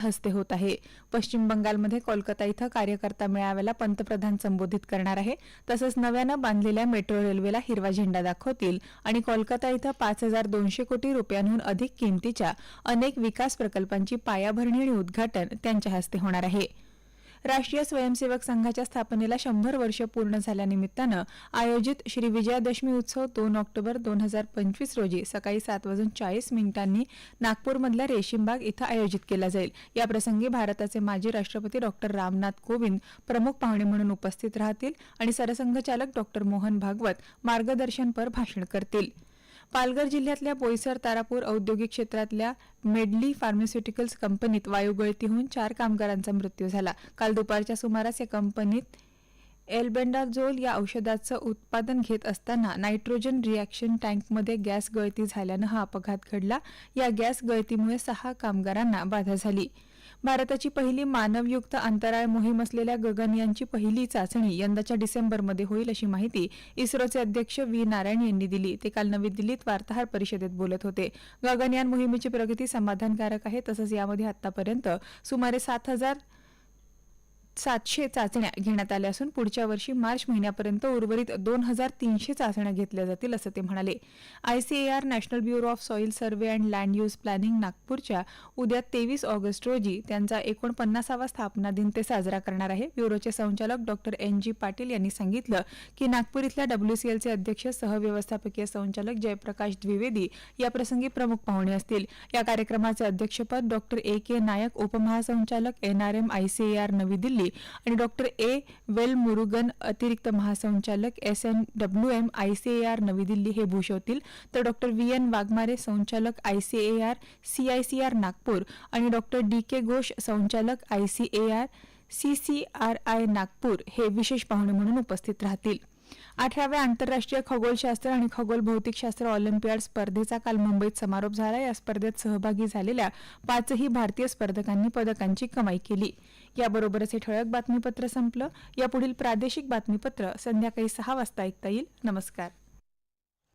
हस्ते होत आहे. पश्चिम बंगालमध्ये कोलकाता इथं कार्यकर्ता मेळाव्याला पंतप्रधान संबोधित करणार आहे. तसंच नव्यानं बांधलेल्या मेट्रो रेल्वेला हिरवा झेंडा दाखवतील आणि कोलकाता इथं पाच हजार दोनशे कोटी रुपयांहून अधिक किमतीच्या अनेक विकास प्रकल्पांची पायाभरणी आणि उद्घाटन त्यांच्या हस्ते होणार आहे. राष्ट्रीय स्वयंसेवक संघाच्या स्थापनेला शंभर वर्ष पूर्ण झाल्यानिमित्तानं आयोजित श्री विजयादशमी उत्सव दोन ऑक्टोबर दोन हजार पंचवीस रोजी सकाळी सात वाजून चाळीस मिनिटांनी नागपूरमधल्या रेशीमबाग इथं आयोजित केला जाईल. याप्रसंगी भारताचे माजी राष्ट्रपती डॉक्टर रामनाथ कोविंद प्रमुख पाहुणे म्हणून उपस्थित राहतील आणि सरसंघचालक डॉक्टर मोहन भागवत मार्गदर्शनपर भाषण करतील. पालघर जिल्ह्यातल्या बोईसर तारापूर औद्योगिक क्षेत्रातल्या मेडली फार्मास्युटिकल्स कंपनीत वायुगळती चार कामगारांचा मृत्यू झाला. काल दुपारच्या सुमारास या कंपनीत एल्बेंडाझोल या औषधाचं उत्पादन घेत असताना नायट्रोजन रिॲक्शन टँकमध्ये गॅस गळती झाल्यानं हा अपघात घडला. या गॅस गळतीमुळे सहा कामगारांना बाधा झाली. भारताची पहिली मानवयुक्त अंतराळ मोहीम असलेल्या गगनयानची पहिली चाचणी यंदाच्या डिसेंबरमध्ये होईल अशी माहिती इस्रोचे अध्यक्ष व्ही नारायण यांनी दिली. ते काल नवी दिल्लीत वार्ताहर परिषदेत बोलत होते. गगनयान मोहिमेची प्रगती समाधानकारक आहे. तसंच यामध्ये आतापर्यंत सुमारे सात हजार सातशे चाचण्या घेण्यात आल्या असून पुढच्या वर्षी मार्च महिन्यापर्यंत उर्वरित दोन हजार तीनशे चाचण्या घेतल्या जातील असं ते म्हणाले. ICAR national bureau of soil survey and land use planning नागपूरच्या उद्या तेवीस ऑगस्ट रोजी त्यांचा एकोणपन्नासावा स्थापना दिन ते साजरा करणार आहे. ब्युरोचे संचालक डॉक्टर एन जी पाटील यांनी सांगितलं की नागपूर इथल्या डब्ल्यूसीएलचे अध्यक्ष सहव्यवस्थापकीय संचालक जयप्रकाश द्विवेदी याप्रसंगी प्रमुख पाहुणे असतील. या कार्यक्रमाचे अध्यक्षपद डॉक्टर ए के नायक उपमहासंचालक एनआरएम आयसीएआर नवी दिल्ली आणि डॉक्टर ए. वेल मुरुगन अतिरिक्त महासंचालक S N W M ICAR नवी दिल्ली हे भूषवतील. तर डॉक्टर व्ही एन वाघमारे संचालक आयसीएआर आर नागपूर. आणि डॉक्टर डी के घोष संचालक आयसीएआर सीसीआरआय नागपूर हे विशेष पाहुणे म्हणून उपस्थित राहतील. अठराव्या आंतरराष्ट्रीय खगोलशास्त्र आणि खगोल भौतिकशास्त्र ऑलिम्पियाड स्पर्धेचा काल मुंबईत समारोप झाला. या स्पर्धेत सहभागी झालेल्या पाचही भारतीय स्पर्धकांनी पदकांची कमाई केली. याबरोबरच हे ठळक बातमीपत्र संपलं. यापुढील प्रादेशिक बातमीपत्र संध्याकाळी सहा वाजता ऐकता येईल. नमस्कार.